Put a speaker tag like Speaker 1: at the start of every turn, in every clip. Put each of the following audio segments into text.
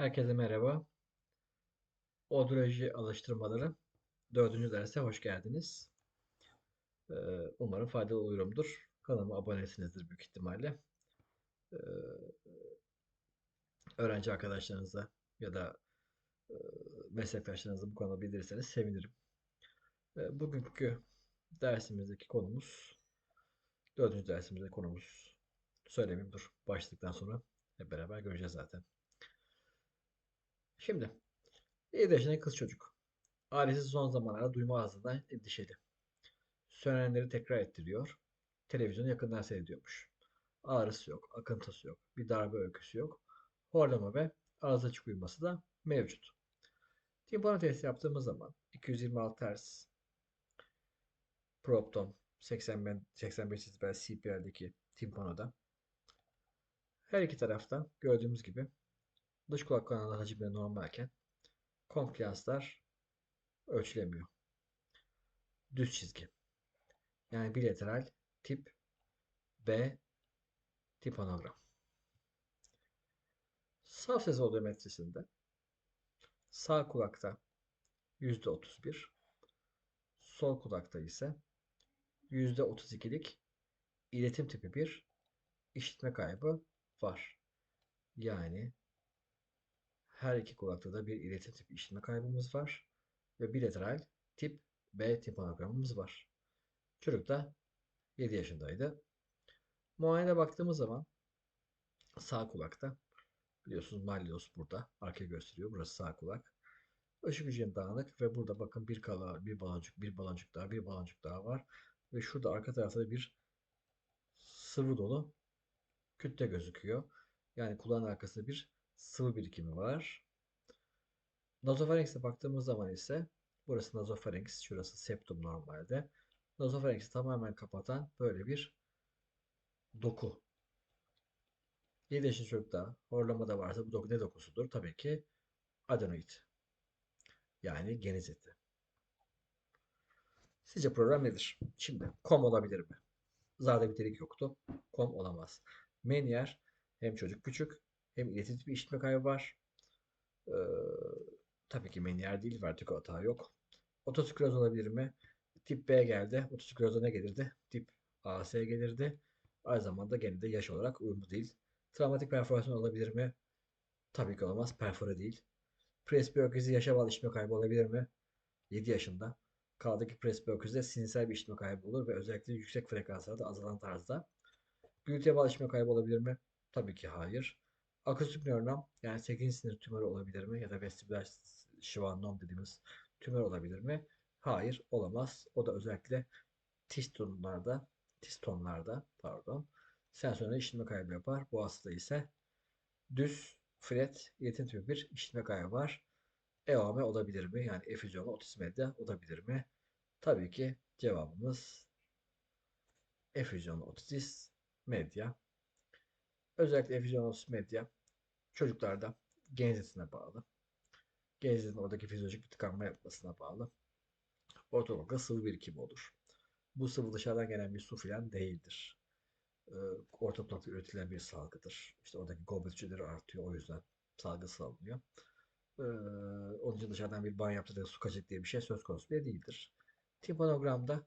Speaker 1: Herkese merhaba. Odoloji alıştırmaları 4. derse hoş geldiniz. Ee, Umarım faydalı oluyorumdur. Kanalıma abonesinizdir büyük ihtimalle. Ee, Öğrenci arkadaşlarınıza ya da e, meslektaşlarınıza bu konuda bildirirseniz sevinirim. Ee, Bugünkü dersimizdeki konumuz 4. dersimizde konumuz söylemeyeyim dur. Başladıktan sonra hep beraber göreceğiz zaten. Şimdi 7 yaşındaki kız çocuk. Ailesi son zamanlarda duyma ağzından endişeli. Söylenenleri tekrar ettiriyor. Televizyonu yakından seyrediyormuş. Ağrısı yok, akıntısı yok, bir darbe öyküsü yok. Horlama ve ağız açık uyuması da mevcut. Timpano testi yaptığımız zaman 226 Hz Propton 80 85 desibel CPL'deki timpanoda her iki taraftan gördüğümüz gibi dış kulak kanalı hacimleri normalken kompliyanslar ölçülemiyor. Düz çizgi. Yani bilateral tip B tipanogram. Saf ses odometrisinde sağ kulakta %31, sol kulakta ise %32'lik iletim tipi bir işitme kaybı var. Yani her iki kulakta da bir iletim tipi işitme kaybımız var ve bilateral tip B tipanogramımız var. Çocuk da 7 yaşındaydı. Muayene baktığımız zaman sağ kulakta biliyorsunuz malleus burada arkaya gösteriyor. Burası sağ kulak. Işık hücreni dağınık ve burada bakın bir kala, bir baloncuk, bir baloncuk daha, bir baloncuk daha var. Ve şurada arka tarafta bir sıvı dolu kütle gözüküyor. Yani kulağın arkasında bir sıvı birikimi var. Nazopharynx'e baktığımız zaman ise burası nazopharynx, şurası septum normalde. Nazopharynx'i tamamen kapatan böyle bir doku. 7 yaşında çocukta horlama da varsa bu doku ne dokusudur? Tabii ki adenoid. Yani geniz eti. Sizce program nedir? Şimdi kom olabilir mi? Zarda bir delik yoktu. Kom olamaz. Menier hem çocuk küçük hem iletim bir işitme kaybı var. Ee, tabii ki meniyer değil, vertigo hata yok. Otoskleroz olabilir mi? Tip B geldi. Otoskleroza ne gelirdi? Tip AS gelirdi. Aynı zamanda gene de yaş olarak uyumlu değil. Travmatik perforasyon olabilir mi? Tabii ki olamaz. Perfore değil. Presbiyokrizi yaşa bağlı işitme kaybı olabilir mi? 7 yaşında. Kaldı ki presbiyokrizde sinirsel bir işitme kaybı olur ve özellikle yüksek frekanslarda azalan tarzda. Gürültüye bağlı işitme kaybı olabilir mi? Tabii ki hayır. Akustik nöronom yani 8. sinir tümörü olabilir mi? Ya da vestibüler şivannom dediğimiz tümör olabilir mi? Hayır olamaz. O da özellikle tistonlarda, tistonlarda pardon sensörde işitme kaybı yapar. Bu hastada ise düz fret iletim tipi bir işitme kaybı var. EOM olabilir mi? Yani efüzyon otizm medya olabilir mi? Tabii ki cevabımız efüzyon otizm medya. Özellikle otizm medya çocuklarda genezisine bağlı. Genezinin oradaki fizyolojik bir tıkanma yapmasına bağlı. Ortalıkta sıvı birikimi olur. Bu sıvı dışarıdan gelen bir su filan değildir. Ee, orta üretilen bir salgıdır. İşte oradaki goblet hücreleri artıyor. O yüzden salgı salınıyor. Ee, onun için dışarıdan bir banyo yaptırdığı su kaçacak diye bir şey söz konusu bile değildir. Timpanogramda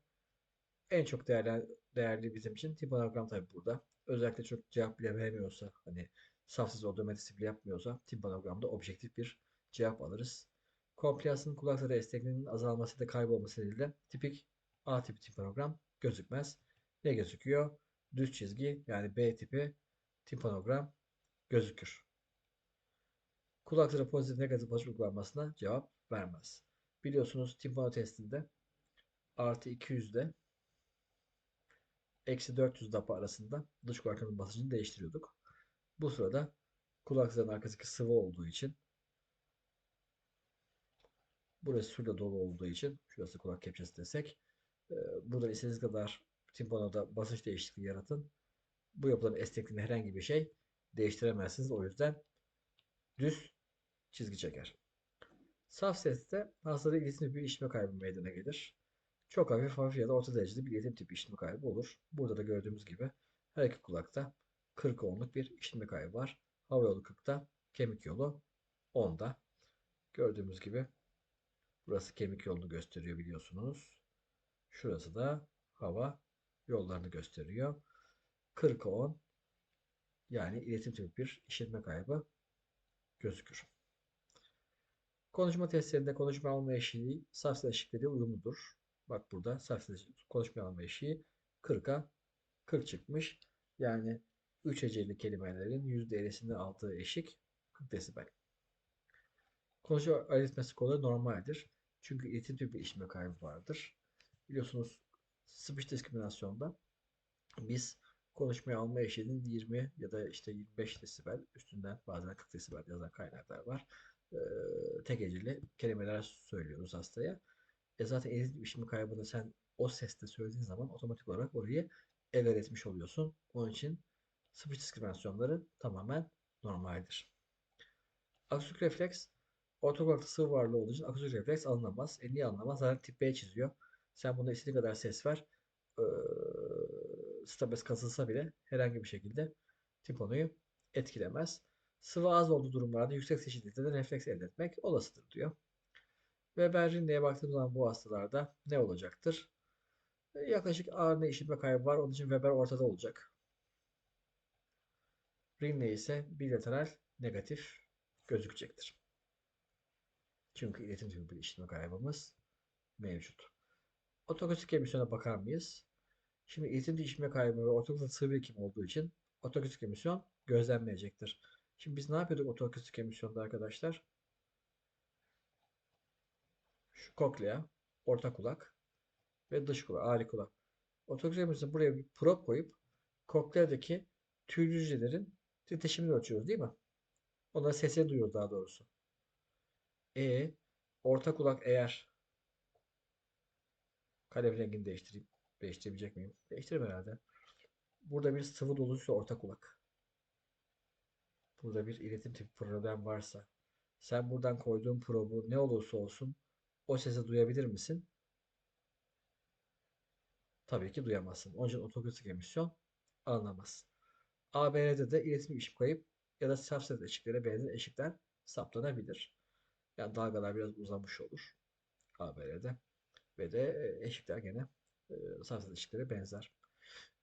Speaker 1: en çok değerli, değerli bizim için timpanogram tabi burada. Özellikle çok cevap bile veremiyorsa hani safsız odometrisi bile yapmıyorsa timpanogramda objektif bir cevap alırız. Kompliyansın kulakları esnekliğinin azalması da kaybolması nedeniyle tipik A tipi timpanogram gözükmez. Ne gözüküyor? Düz çizgi yani B tipi timpanogram gözükür. Kulakları pozitif negatif pozitif uygulanmasına cevap vermez. Biliyorsunuz timpano testinde artı 200'de eksi 400 dapa arasında dış kulakların basıncını değiştiriyorduk. Bu sırada kulakların arkasındaki sıvı olduğu için burası suyla dolu olduğu için şurası kulak kepçesi desek burada istediğiniz kadar timpanoda basınç değişikliği yaratın. Bu yapılan esnekliğinde herhangi bir şey değiştiremezsiniz. O yüzden düz çizgi çeker. Saf seste hastada iletim bir işme kaybı meydana gelir. Çok hafif hafif ya da orta derecede bir iletim tipi işitme kaybı olur. Burada da gördüğümüz gibi her iki kulakta 40 ohmluk bir işitme kaybı var. Hava yolu 40'ta, kemik yolu gibi burası kemik yolunu gösteriyor biliyorsunuz. Şurası da hava yollarını gösteriyor. 40'a 10 yani iletim tipi bir işitme kaybı gözükür. Konuşma testlerinde konuşma alma eşiği saf ses eşikleriyle uyumludur. Bak burada konuşma alma eşiği 40'a 40 çıkmış. Yani 3 heceli kelimelerin %50'sini aldığı eşik 40 desibel. Konuşma aritmesi skorları normaldir. Çünkü iletim tipi işitme kaybı vardır. Biliyorsunuz speech diskriminasyonda biz konuşmaya alma eşiğinin 20 ya da işte 25 desibel üstünden bazen 40 desibel yazan kaynaklar var. Ee, tek heceli kelimeler söylüyoruz hastaya. E zaten iletim işitme kaybını sen o sesle söylediğin zaman otomatik olarak orayı ever etmiş oluyorsun. Onun için speech diskriminasyonları tamamen normaldir. Akustik refleks ortogonalda sıvı varlığı olduğu için akustik refleks alınamaz. E niye alınamaz? Zaten tip B çiziyor. Sen buna istediğin kadar ses ver. Ee, stabes kasılsa bile herhangi bir şekilde timpanoyu etkilemez. Sıvı az olduğu durumlarda yüksek çeşitlilikte de refleks elde etmek olasıdır diyor. Weber Rinde'ye baktığımız zaman bu hastalarda ne olacaktır? E, yaklaşık ağırlığı işitme kaybı var. Onun için Weber ortada olacak. Rinne ise bilateral negatif gözükecektir. Çünkü iletim bir işitme kaybımız mevcut. Otokustik emisyona bakar mıyız? Şimdi iletim işitme kaybı ve ortaokulda sıvı birikim olduğu için otokustik emisyon gözlenmeyecektir. Şimdi biz ne yapıyorduk otokustik emisyonda arkadaşlar? Şu koklea, orta kulak ve dış kulak, ağrı kulak. Otokustik emisyon buraya bir prop koyup kokleadaki tüy hücrelerin titreşimini ölçüyoruz değil mi? Onların sesini duyuyoruz daha doğrusu. E orta kulak eğer kalem rengini değiştireyim. Değiştirebilecek miyim? Değiştiririm herhalde. Burada bir sıvı doluysa orta kulak. Burada bir iletim tipi problem varsa sen buradan koyduğun probu ne olursa olsun o sesi duyabilir misin? Tabii ki duyamazsın. Onun için otokustik emisyon alınamaz. ABR'de de iletim işim kayıp ya da saf ses eşiklere benzer eşikler saptanabilir. Yani dalgalar biraz uzamış olur ABR'de. Ve de e, eşikler gene e, saf ses eşiklere benzer.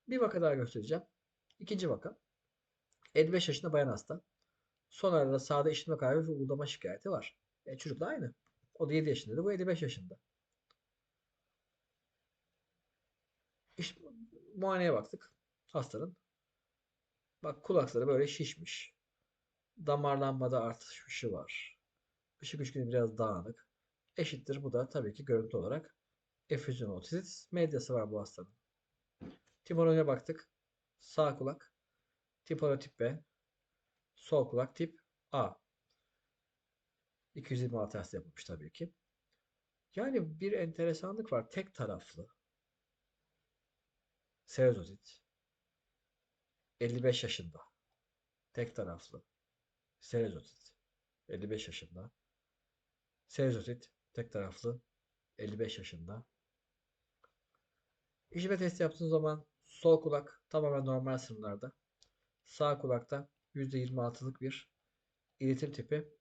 Speaker 1: Bir vaka daha göstereceğim. İkinci vaka. 55 yaşında bayan hasta. Son arada sağda işitme kaybı ve uğuldama şikayeti var. E, çocuk da aynı. O da 7 yaşında. Bu 55 yaşında. İşte, muayeneye baktık. Hastanın. Bak kulakları böyle şişmiş. Damarlanmada artışı var. Işık üçgeni biraz dağınık. Eşittir. Bu da tabii ki görüntü olarak efüzyon otitis medyası var bu hastanın. Timoroya baktık. Sağ kulak. Tiporo tip B. Sol kulak tip A. 226 test yapılmış tabii ki. Yani bir enteresanlık var. Tek taraflı. Serozotit. 55 yaşında. Tek taraflı. Serozotit. 55 yaşında. Serozotit. Tek taraflı. 55 yaşında. İşitme testi yaptığınız zaman sol kulak tamamen normal sınırlarda. Sağ kulakta %26'lık bir iletim tipi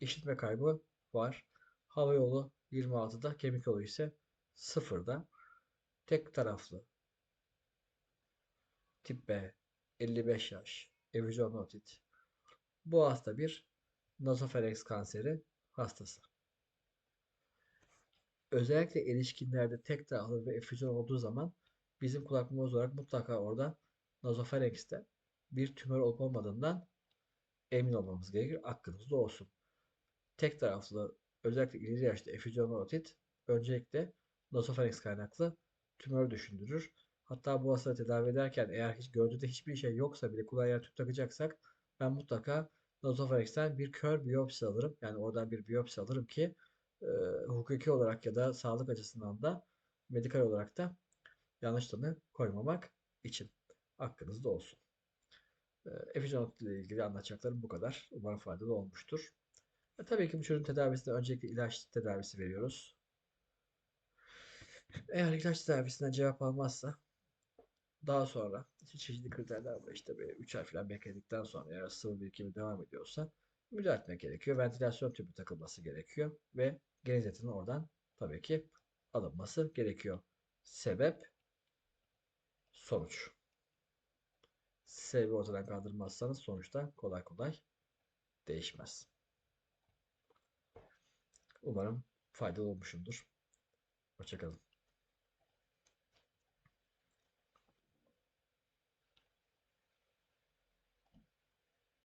Speaker 1: işitme kaybı var. Hava yolu 26'da, kemik yolu ise 0'da. Tek taraflı tip B 55 yaş evizyon otit. Bu hasta bir nasofarenks kanseri hastası. Özellikle erişkinlerde tek taraflı ve efüzyon olduğu zaman bizim kulak muğuz olarak mutlaka orada nasofarenkste bir tümör olup olmadığından emin olmamız gerekir. Aklınızda olsun. Tek taraflı özellikle ileri yaşta efüzyon otit öncelikle nasofarenks kaynaklı tümör düşündürür. Hatta bu hastaları tedavi ederken eğer hiç gördüğünde hiçbir şey yoksa bile kulağa yer tüp takacaksak ben mutlaka nasofarenksten bir kör biyopsi alırım. Yani oradan bir biyopsi alırım ki e, hukuki olarak ya da sağlık açısından da medikal olarak da yanlış tanı koymamak için aklınızda olsun. E, ile ilgili anlatacaklarım bu kadar. Umarım faydalı olmuştur. E, tabii ki bu çocuğun tedavisinde öncelikle ilaç tedavisi veriyoruz. Eğer ilaç tedavisinden cevap almazsa daha sonra işte çeşitli kriterler var. İşte böyle 3 ay falan bekledikten sonra eğer sıvı birikimi devam ediyorsa müdahale etmek gerekiyor. Ventilasyon tüpü takılması gerekiyor ve geniz etinin oradan tabii ki alınması gerekiyor. Sebep sonuç. Sebebi ortadan kaldırmazsanız sonuçta kolay kolay değişmez. Umarım faydalı olmuşumdur. Hoşçakalın.